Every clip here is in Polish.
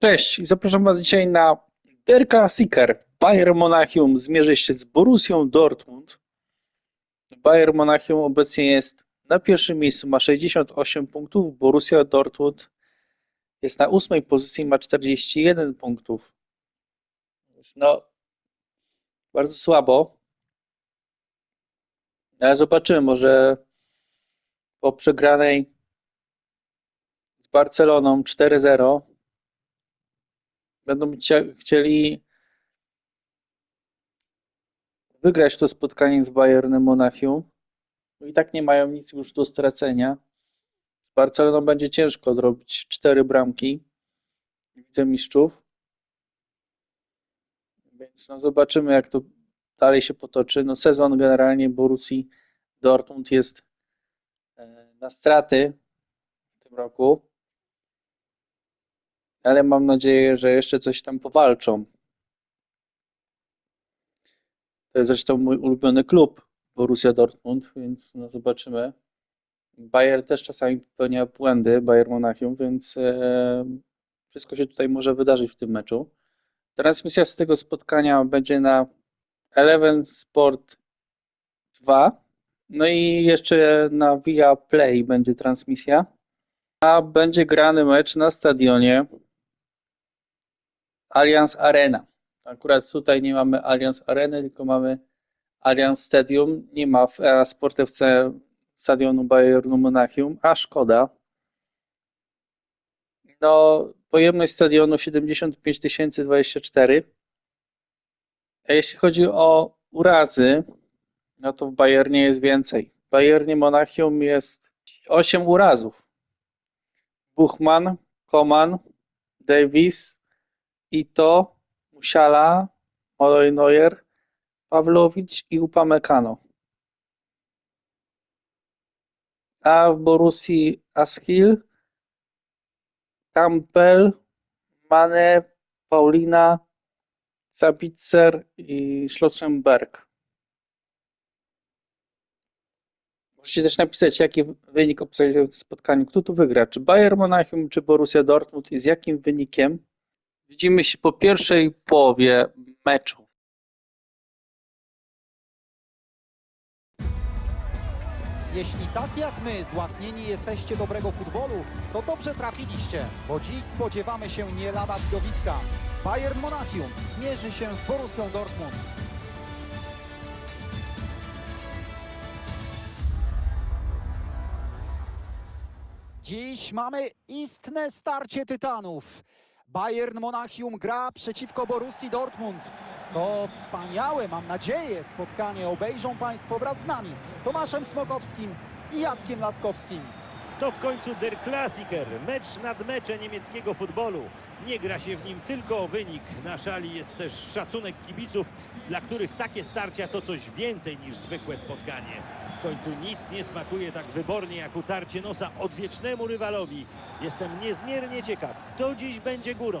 Cześć zapraszam Was dzisiaj na Der Klassiker. Bayern Monachium zmierzy się z Borussią Dortmund. Bayern Monachium obecnie jest na pierwszym miejscu, ma 68 punktów. Borussia Dortmund jest na ósmej pozycji, ma 41 punktów. Jest no bardzo słabo. Ale zobaczymy, może po przegranej z Barceloną 4-0 będą chcieli wygrać to spotkanie z Bayernem Monachium. I tak nie mają nic już do stracenia. Z Barceloną będzie ciężko odrobić cztery bramki widzę mistrzów. Więc no zobaczymy, jak to dalej się potoczy. No sezon generalnie Borussii Dortmund jest e, na straty w tym roku ale mam nadzieję, że jeszcze coś tam powalczą. To jest zresztą mój ulubiony klub, Borussia Dortmund, więc no zobaczymy. Bayern też czasami popełnia błędy, Bayern Monachium, więc e, wszystko się tutaj może wydarzyć w tym meczu. Transmisja z tego spotkania będzie na Eleven Sport 2. No i jeszcze na Via Play będzie transmisja. A będzie grany mecz na stadionie Allianz Arena. Akurat tutaj nie mamy Allianz Areny, tylko mamy Allianz Stadium. Nie ma w EA Sportewce stadionu Bayernu Monachium, a szkoda. No, pojemność stadionu 75 024. A jeśli chodzi o urazy, no to w Bayernie jest więcej. W Bayernie Monachium jest 8 urazów. Buchmann, Koman, Davis, Ito, Musiala, Molloy Neuer, Pawlowicz i Upamecano. A w Borussii Askil, Campbell, Mane, Paulina, Sabitzer i Schlottenberg. Możecie też napisać, jaki wynik obstawiacie w spotkaniu. Kto tu wygra? Czy Bayern Monachium, czy Borussia Dortmund i z jakim wynikiem? Widzimy się po pierwszej połowie meczu. Jeśli tak jak my złaknieni jesteście dobrego futbolu, to dobrze trafiliście, bo dziś spodziewamy się nie lada widowiska. Bayern Monachium zmierzy się z Borussią Dortmund. Dziś mamy istne starcie tytanów. Bayern Monachium gra przeciwko Borussii Dortmund. To wspaniałe, mam nadzieję, spotkanie obejrzą Państwo wraz z nami, Tomaszem Smokowskim i Jackiem Laskowskim. To w końcu Der Klassiker, mecz nad meczem niemieckiego futbolu. Nie gra się w nim tylko o wynik. Na szali jest też szacunek kibiców, dla których takie starcia to coś więcej niż zwykłe spotkanie. W końcu nic nie smakuje tak wybornie jak utarcie nosa odwiecznemu rywalowi. Jestem niezmiernie ciekaw, kto dziś będzie górą.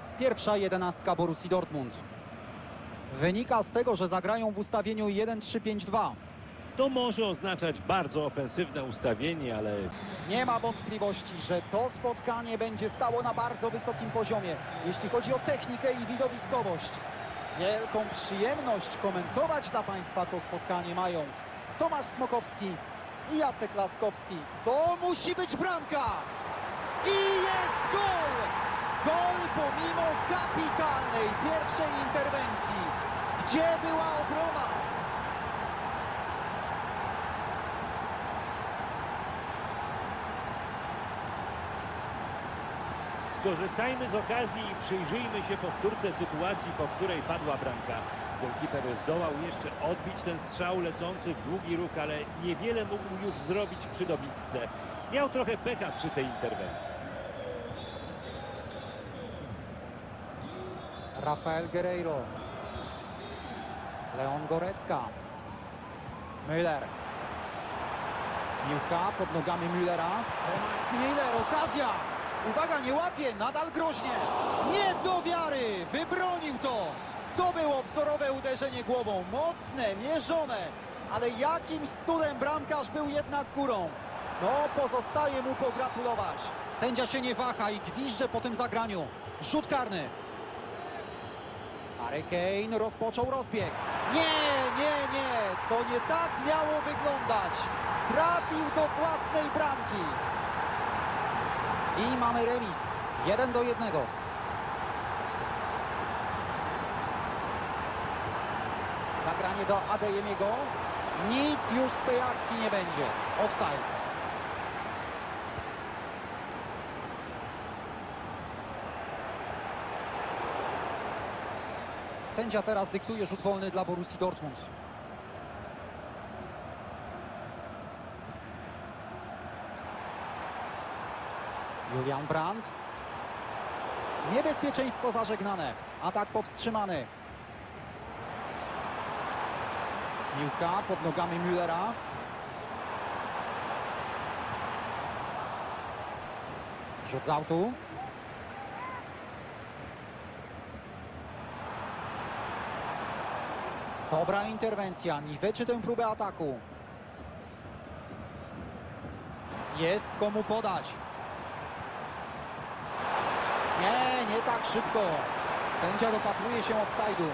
pierwsza jedenastka Borussii Dortmund. Wynika z tego, że zagrają w ustawieniu 1-3-5-2. To może oznaczać bardzo ofensywne ustawienie, ale Nie ma wątpliwości, że to spotkanie będzie stało na bardzo wysokim poziomie, jeśli chodzi o technikę i widowiskowość. Wielką przyjemność komentować dla Państwa to spotkanie mają Tomasz Smokowski i Jacek Laskowski. To musi być bramka! I jest gol! Gol pomimo kapitalnej pierwszej interwencji. Gdzie była obrona? Skorzystajmy z okazji i przyjrzyjmy się powtórce sytuacji, po której padła bramka. Golkiper zdołał jeszcze odbić ten strzał lecący w długi róg, ale niewiele mógł już zrobić przy dobitce. Miał trochę pecha przy tej interwencji. Rafael Guerreiro. Leon Gorecka. Müller. Piłka pod nogami Müllera. Müller, okazja! Uwaga, nie łapie, nadal groźnie. Nie do wiary, wybronił to. To było wzorowe uderzenie głową, mocne, mierzone. Ale jakimś cudem bramkarz był jednak górą. No, pozostaje mu pogratulować. Sędzia się nie waha i gwizdże po tym zagraniu. Rzut karny. Harry Kane rozpoczął rozbieg. Nie, nie, nie, to nie tak miało wyglądać. Trafił do własnej bramki. I mamy remis. Jeden do jednego. Zagranie do Adeyemiego. Nic już z tej akcji nie będzie. Offside. Sędzia teraz dyktuje rzut wolny dla Borussii Dortmund. Julian Brandt. Niebezpieczeństwo zażegnane. Atak powstrzymany. Piłka pod nogami Müllera. Rzut z autu. Dobra interwencja, niweczy tę próbę ataku. Jest komu podać. Nie, nie tak szybko. Sędzia dopatruje się offside'u.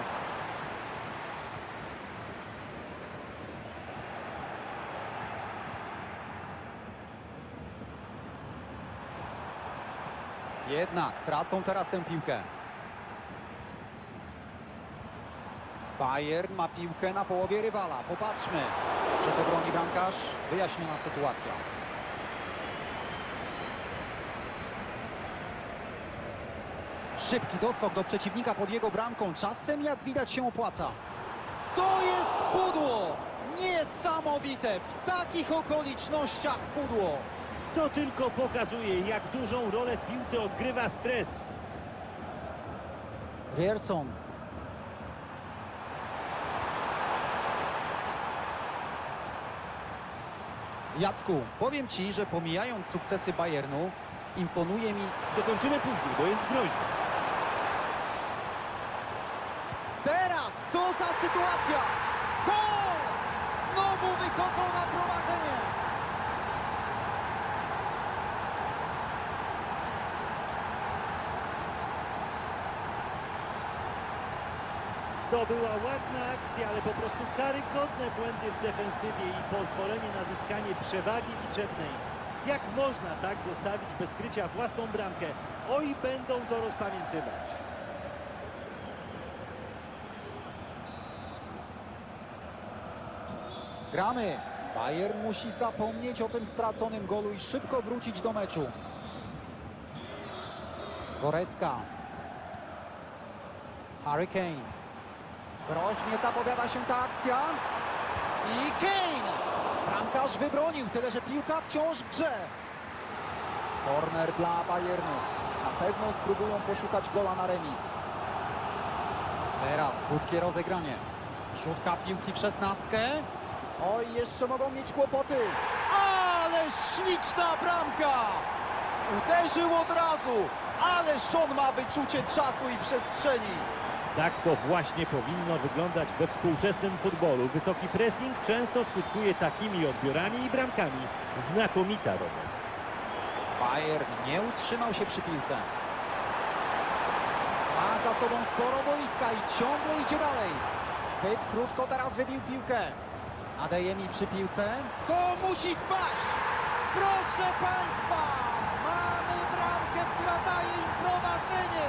Jednak tracą teraz tę piłkę. Bayern ma piłkę na połowie rywala. Popatrzmy. Przed obroni bramkarz. Wyjaśniona sytuacja. Szybki doskok do przeciwnika pod jego bramką. Czasem, jak widać, się opłaca. To jest pudło! Niesamowite! W takich okolicznościach pudło! To tylko pokazuje, jak dużą rolę w piłce odgrywa stres. Rierson. Jacku, powiem Ci, że pomijając sukcesy Bayernu, imponuje mi Dokończymy później, bo jest groźny. Teraz co za sytuacja! Gol! Znowu wychodzą na prowadzenie! To była ładna akcja, ale po prostu karygodne błędy w defensywie i pozwolenie na zyskanie przewagi liczebnej. Jak można tak zostawić bez krycia własną bramkę? Oj, będą to rozpamiętywać. Gramy! Bayern musi zapomnieć o tym straconym golu i szybko wrócić do meczu. Gorecka. Harry Kane. Groźnie zapowiada się ta akcja. I Kane! Bramkarz wybronił, tyle że piłka wciąż w grze. Corner dla Bayernu. Na pewno spróbują poszukać gola na remis. Teraz krótkie rozegranie. Rzutka piłki w szesnastkę. Oj, jeszcze mogą mieć kłopoty. Ale śliczna bramka! Uderzył od razu, ale on ma wyczucie czasu i przestrzeni. Tak to właśnie powinno wyglądać we współczesnym futbolu. Wysoki pressing często skutkuje takimi odbiorami i bramkami. Znakomita rola. Bayern nie utrzymał się przy piłce. Ma za sobą sporo boiska i ciągle idzie dalej. Zbyt krótko teraz wybił piłkę. Adeyemi przy piłce. To musi wpaść! Proszę Państwa! Mamy bramkę, która daje im prowadzenie!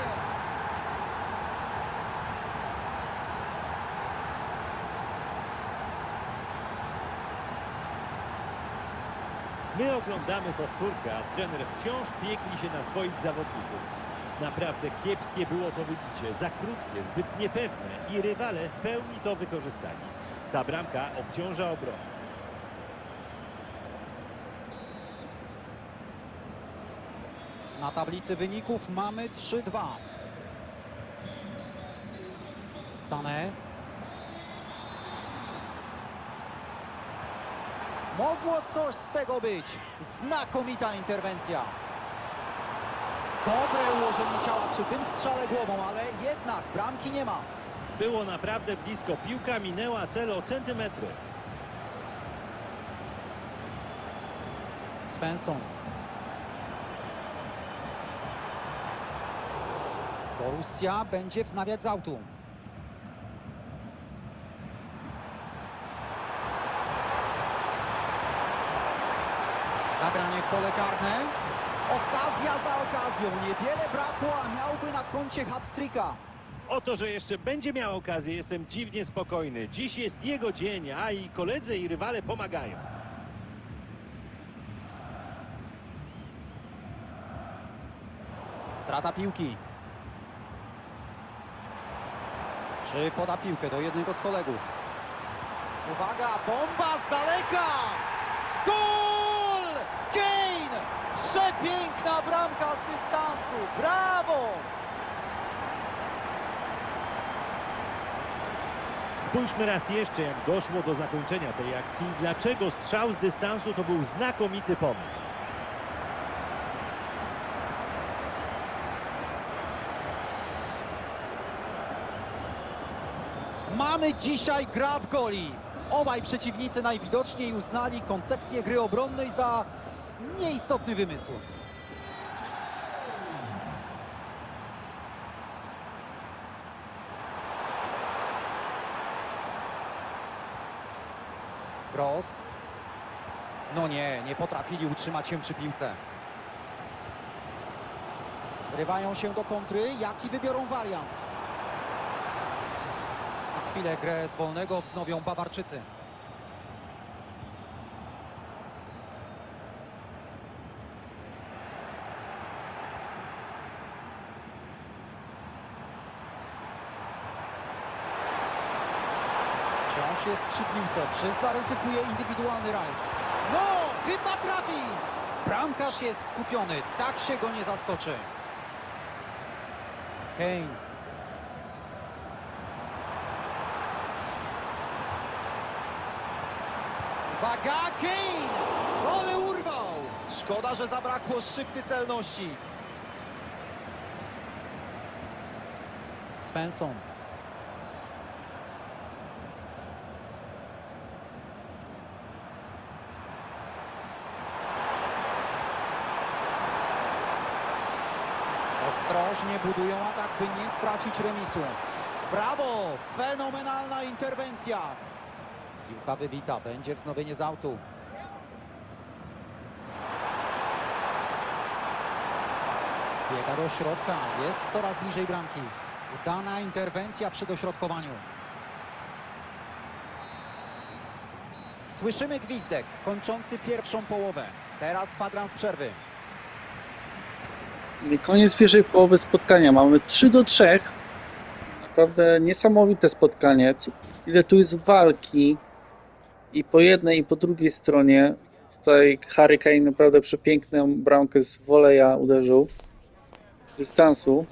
My oglądamy powtórkę, a trener wciąż piekli się na swoich zawodników. Naprawdę kiepskie było to wybicie, za krótkie, zbyt niepewne i rywale w pełni to wykorzystali. Ta bramka obciąża obronę. Na tablicy wyników mamy 3-2. Sané. Mogło coś z tego być. Znakomita interwencja. Dobre ułożenie ciała przy tym strzale głową, ale jednak bramki nie ma. Było naprawdę blisko, piłka minęła cel o centymetry. Svensson. Borussia będzie wznawiać z autu. Zagranie w pole karne. Okazja za okazją. Niewiele brakło, a miałby na koncie hat-tricka. O to, że jeszcze będzie miał okazję, jestem dziwnie spokojny. Dziś jest jego dzień, a i koledzy i rywale pomagają. Strata piłki. Czy poda piłkę do jednego z kolegów? Uwaga, bomba z daleka! Gol! Kane! Przepiękna bramka z dystansu! Brawo! Spójrzmy raz jeszcze, jak doszło do zakończenia tej akcji. Dlaczego strzał z dystansu to był znakomity pomysł. Mamy dzisiaj grad goli. Obaj przeciwnicy najwidoczniej uznali koncepcję gry obronnej za nieistotny wymysł. Gross. No nie, nie potrafili utrzymać się przy piłce. Zrywają się do kontry. Jaki wybiorą wariant? Za chwilę grę z wolnego wznowią Bawarczycy. Wciąż jest przy piłce. Czy zaryzykuje indywidualny rajd? No, chyba trafi! Bramkarz jest skupiony. Tak się go nie zaskoczy. Kane. Uwaga, Kane! Ale urwał! Szkoda, że zabrakło szczypty celności. Svensson. Ostrożnie budują atak, by nie stracić remisu. Brawo! Fenomenalna interwencja! Piłka wybita, będzie wznowienie z autu. Zbiega do środka, jest coraz bliżej bramki. Udana interwencja przy dośrodkowaniu. Słyszymy gwizdek kończący pierwszą połowę. Teraz kwadrans przerwy. Koniec pierwszej połowy spotkania. Mamy 3 do 3. Naprawdę niesamowite spotkanie. Ile tu jest walki i po jednej i po drugiej stronie. Tutaj Harry Kane naprawdę przepiękną bramkę z woleja uderzył. Dystansu.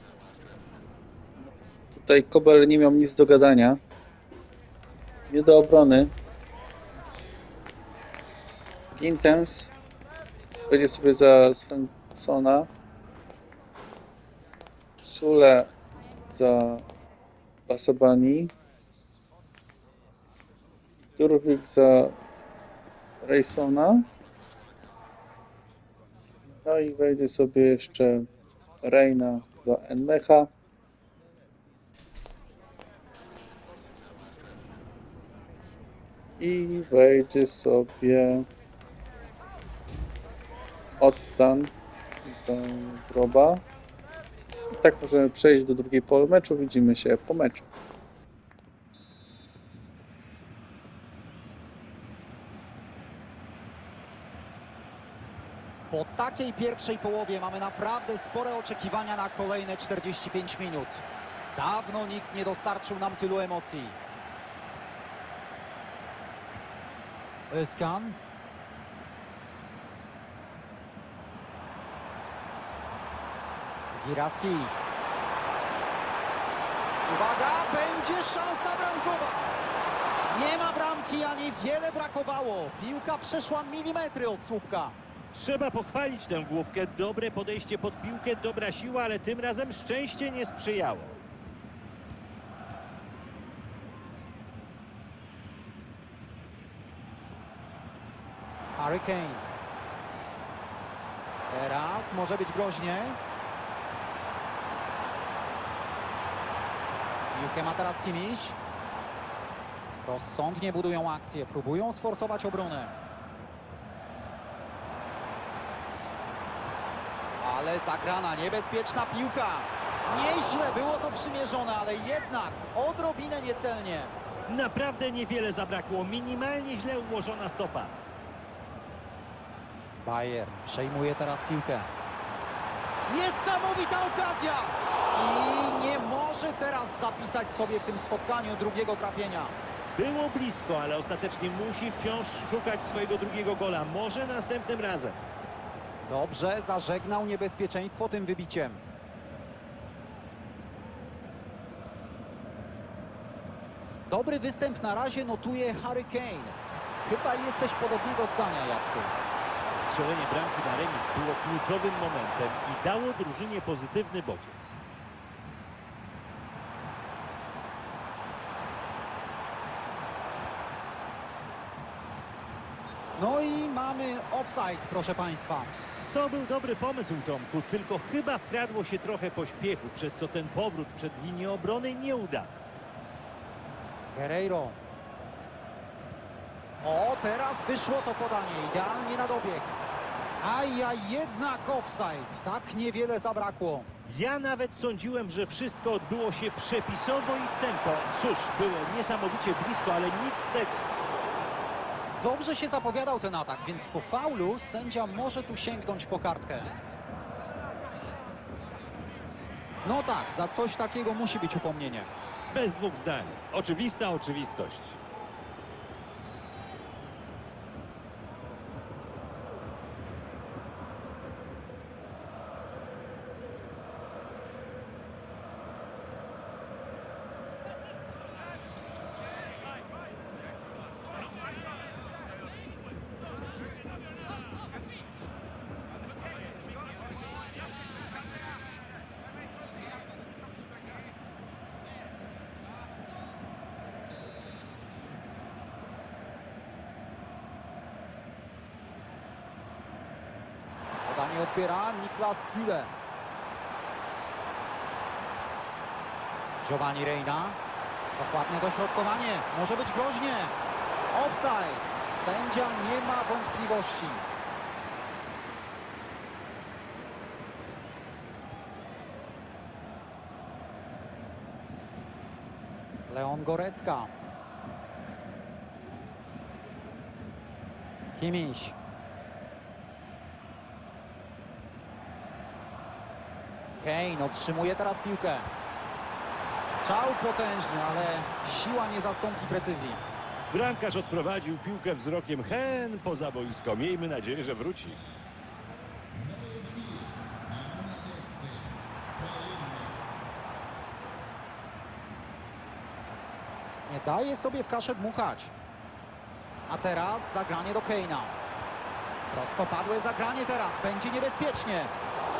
Tutaj Kobel nie miał nic do gadania. Nie do obrony. Gintens będzie sobie za Svenssona. Sule za Basabani. Durwik za Raysona. No i wejdzie sobie jeszcze Reina za Enmecha. i wejdzie sobie odstan za groba. I tak możemy przejść do drugiej połowy meczu. Widzimy się po meczu. Po takiej pierwszej połowie mamy naprawdę spore oczekiwania na kolejne 45 minut. Dawno nikt nie dostarczył nam tylu emocji. Özkan. Girassi. Uwaga, będzie szansa bramkowa. Nie ma bramki, ani wiele brakowało. Piłka przeszła milimetry od słupka. Trzeba pochwalić tę główkę. Dobre podejście pod piłkę, dobra siła, ale tym razem szczęście nie sprzyjało. Harry Kane. Teraz może być groźnie. Piłkę ma teraz Kimiś. Rozsądnie budują akcję, próbują sforsować obronę. Ale zagrana, niebezpieczna piłka. Nieźle było to przymierzone, ale jednak odrobinę niecelnie. Naprawdę niewiele zabrakło. Minimalnie źle ułożona stopa. Bayern przejmuje teraz piłkę. Niesamowita okazja! Może teraz zapisać sobie w tym spotkaniu drugiego trafienia. Było blisko, ale ostatecznie musi wciąż szukać swojego drugiego gola. Może następnym razem. Dobrze, zażegnał niebezpieczeństwo tym wybiciem. Dobry występ na razie notuje Harry Kane. Chyba jesteś podobnego zdania, Jacku. Strzelenie bramki na remis było kluczowym momentem i dało drużynie pozytywny bodziec. No i mamy offside, proszę Państwa. To był dobry pomysł, Tomku, tylko chyba wkradło się trochę pośpiechu, przez co ten powrót przed linię obrony nie uda. Guerreiro. O, teraz wyszło to podanie, idealnie na dobieg. A ja jednak offside, tak niewiele zabrakło. Ja nawet sądziłem, że wszystko odbyło się przepisowo i w tempo. Cóż, było niesamowicie blisko, ale nic z tego. Dobrze się zapowiadał ten atak, więc po faulu sędzia może tu sięgnąć po kartkę. No tak, za coś takiego musi być upomnienie. Bez dwóch zdań. Oczywista oczywistość. Odbiera Niklas Süle. Giovanni Reina. Dokładne dośrodkowanie. Może być groźnie. Offside. Sędzia nie ma wątpliwości. Leon Gorecka. Kimiś. Kane otrzymuje teraz piłkę. Strzał potężny, ale siła nie zastąpi precyzji. Bramkarz odprowadził piłkę wzrokiem hen poza boisko. Miejmy nadzieję, że wróci. Nie daje sobie w kaszę dmuchać. A teraz zagranie do Keina. Prostopadłe zagranie teraz. Będzie niebezpiecznie.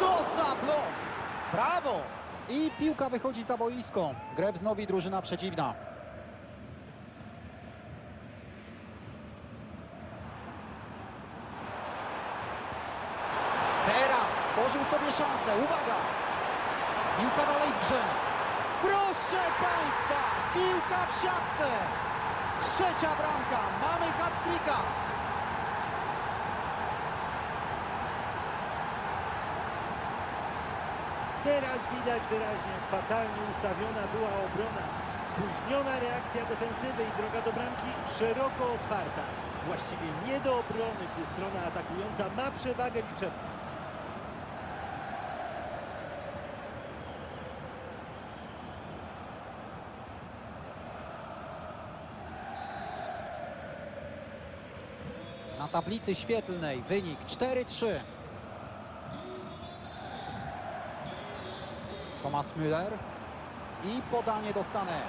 Co za blok! Brawo! I piłka wychodzi za boisko. Grę wznowi drużyna przeciwna. Teraz stworzył sobie szansę. Uwaga! Piłka dalej w grze. Proszę Państwa! Piłka w siatce! Trzecia bramka, mamy hat-tricka. Teraz widać wyraźnie, fatalnie ustawiona była obrona. Spóźniona reakcja defensywy i droga do bramki szeroko otwarta. Właściwie nie do obrony, gdy strona atakująca ma przewagę liczebną. Na tablicy świetlnej wynik 4-3. Thomas Müller i podanie do Sané.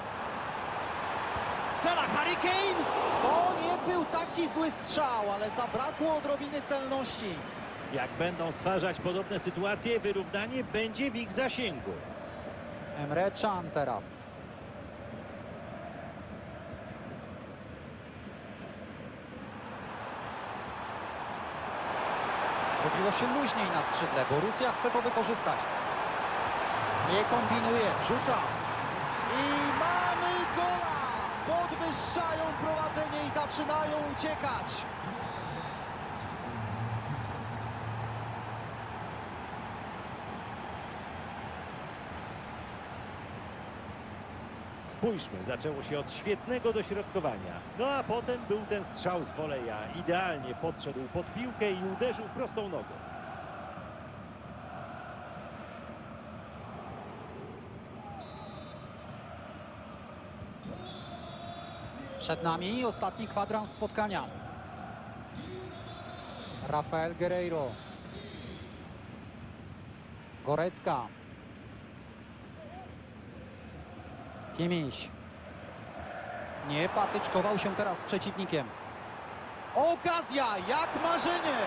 Strzela Harry Kane! To nie był taki zły strzał, ale zabrakło odrobiny celności. Jak będą stwarzać podobne sytuacje, wyrównanie będzie w ich zasięgu. Emre Can teraz. Zrobiło się luźniej na skrzydle. Borussia chce to wykorzystać. Nie kombinuje, wrzuca. I mamy gola! Podwyższają prowadzenie i zaczynają uciekać. Spójrzmy, zaczęło się od świetnego dośrodkowania. No a potem był ten strzał z woleja. Idealnie podszedł pod piłkę i uderzył prostą nogą. Przed nami ostatni kwadrans spotkania. Rafael Guerreiro. Gorecka. Kimiś. Nie patyczkował się teraz z przeciwnikiem. Okazja, jak marzenie!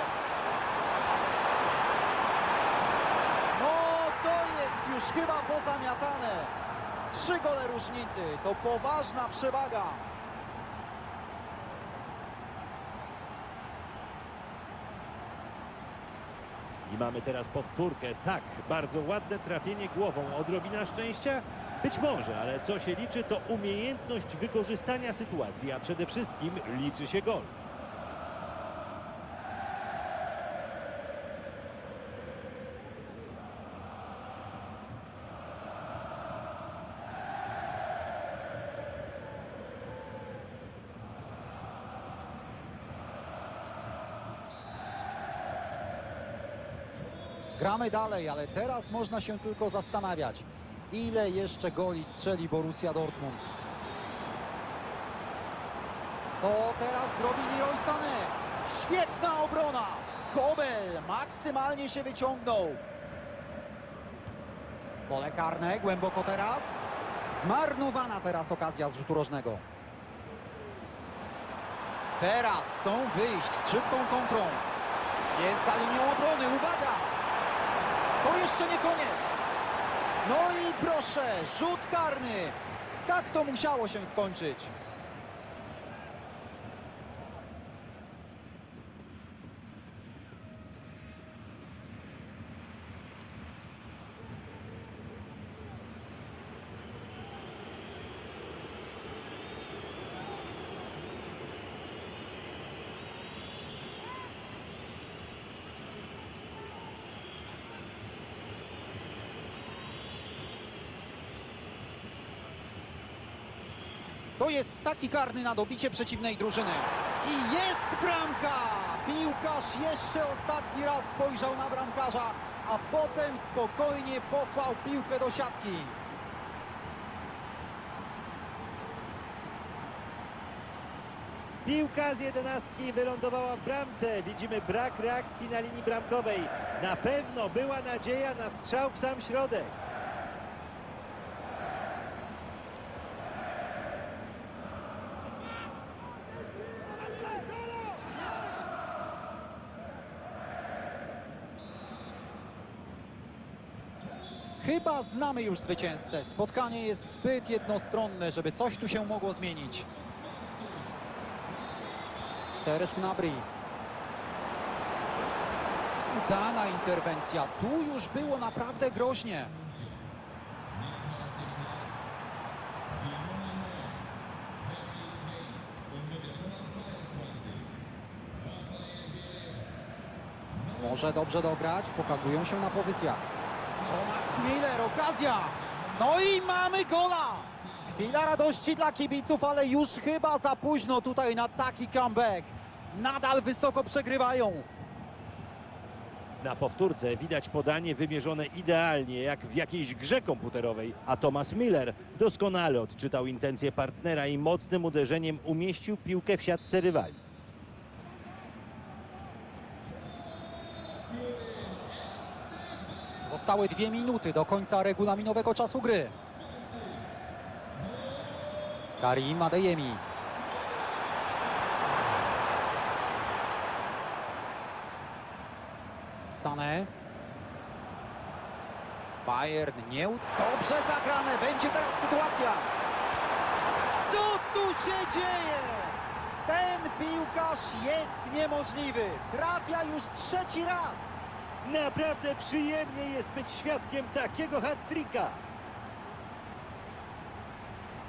No to jest już chyba pozamiatane. Trzy gole różnicy, to poważna przewaga. I mamy teraz powtórkę. Tak, bardzo ładne trafienie głową. Odrobina szczęścia? Być może, ale co się liczy to umiejętność wykorzystania sytuacji, a przede wszystkim liczy się gol. Gramy dalej, ale teraz można się tylko zastanawiać, ile jeszcze goli strzeli Borussia Dortmund. Co teraz zrobi Leroy? Świetna obrona! Kobel maksymalnie się wyciągnął. W pole karne, głęboko teraz. Zmarnowana teraz okazja z rzutu rożnego. Teraz chcą wyjść z szybką kontrą. Jest za linią obrony, uwaga! To jeszcze nie koniec. No i proszę, rzut karny. Tak to musiało się skończyć. To jest taki karny na dobicie przeciwnej drużyny. I jest bramka! Piłkarz jeszcze ostatni raz spojrzał na bramkarza, a potem spokojnie posłał piłkę do siatki. Piłka z jedenastki wylądowała w bramce. Widzimy brak reakcji na linii bramkowej. Na pewno była nadzieja na strzał w sam środek. chyba znamy już zwycięzcę. Spotkanie jest zbyt jednostronne, żeby coś tu się mogło zmienić. Serge Gnabry. Udana interwencja. Tu już było naprawdę groźnie. Może dobrze dograć, pokazują się na pozycjach. Miller, okazja! No i mamy gola! Chwila radości dla kibiców, ale już chyba za późno tutaj na taki comeback. Nadal wysoko przegrywają. Na powtórce widać podanie wymierzone idealnie, jak w jakiejś grze komputerowej, a Thomas Miller doskonale odczytał intencje partnera i mocnym uderzeniem umieścił piłkę w siatce rywali. Zostały dwie minuty do końca regulaminowego czasu gry. Karim Adeyemi. Sané. Bayern nie... Dobrze zagrane, będzie teraz sytuacja. Co tu się dzieje? Ten piłkarz jest niemożliwy. Trafia już trzeci raz. Naprawdę przyjemnie jest być świadkiem takiego hat-tricka.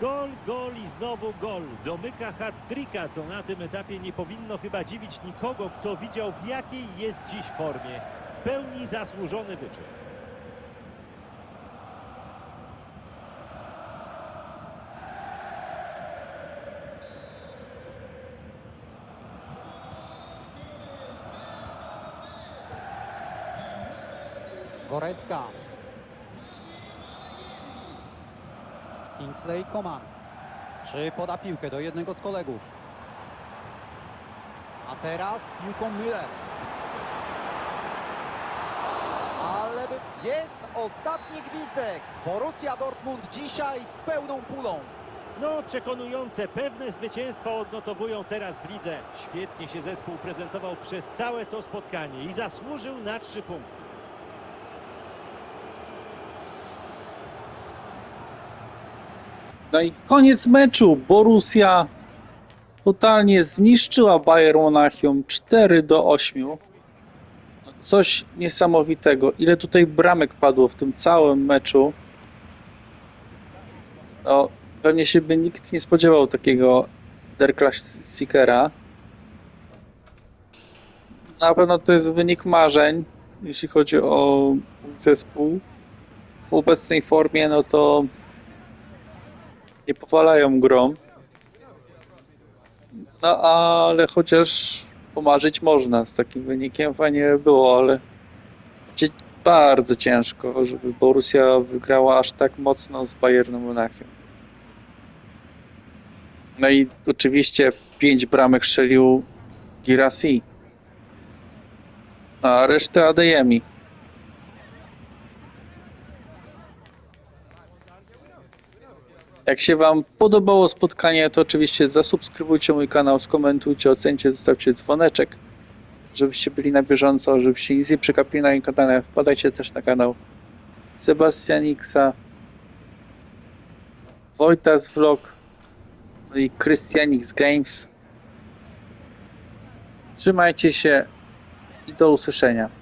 Gol, gol i znowu gol. Domyka hat-tricka, co na tym etapie nie powinno chyba dziwić nikogo, kto widział w jakiej jest dziś formie. W pełni zasłużony wyczyn. Gorecka. Kingsley Coman. Czy poda piłkę do jednego z kolegów? A teraz piłką Müller. Ale jest ostatni gwizdek. Borussia Dortmund dzisiaj z pełną pulą. No, przekonujące, pewne zwycięstwo odnotowują teraz w lidze. Świetnie się zespół prezentował przez całe to spotkanie i zasłużył na trzy punkty. No i koniec meczu. Borussia totalnie zniszczyła Bayern Monachium 4 do 8. No Coś niesamowitego. Ile tutaj bramek padło w tym całym meczu. No, pewnie się by nikt nie spodziewał takiego Der Klassikera. Na pewno to jest wynik marzeń, jeśli chodzi o zespół. W obecnej formie, no to nie powalają grą. No ale chociaż pomarzyć można z takim wynikiem, fajnie by było, ale bardzo ciężko, żeby Borussia wygrała aż tak mocno z Bayernem Monachium. No i oczywiście pięć bramek strzelił Girassi. A resztę Adeyemi. Jak się Wam podobało spotkanie, to oczywiście zasubskrybujcie mój kanał, skomentujcie, ocencie, zostawcie dzwoneczek, żebyście byli na bieżąco, żebyście nic nie przekapili na moim kanale. Wpadajcie też na kanał Sebastianiksa, Wojtas Vlog no i Christianix Games. Trzymajcie się i do usłyszenia.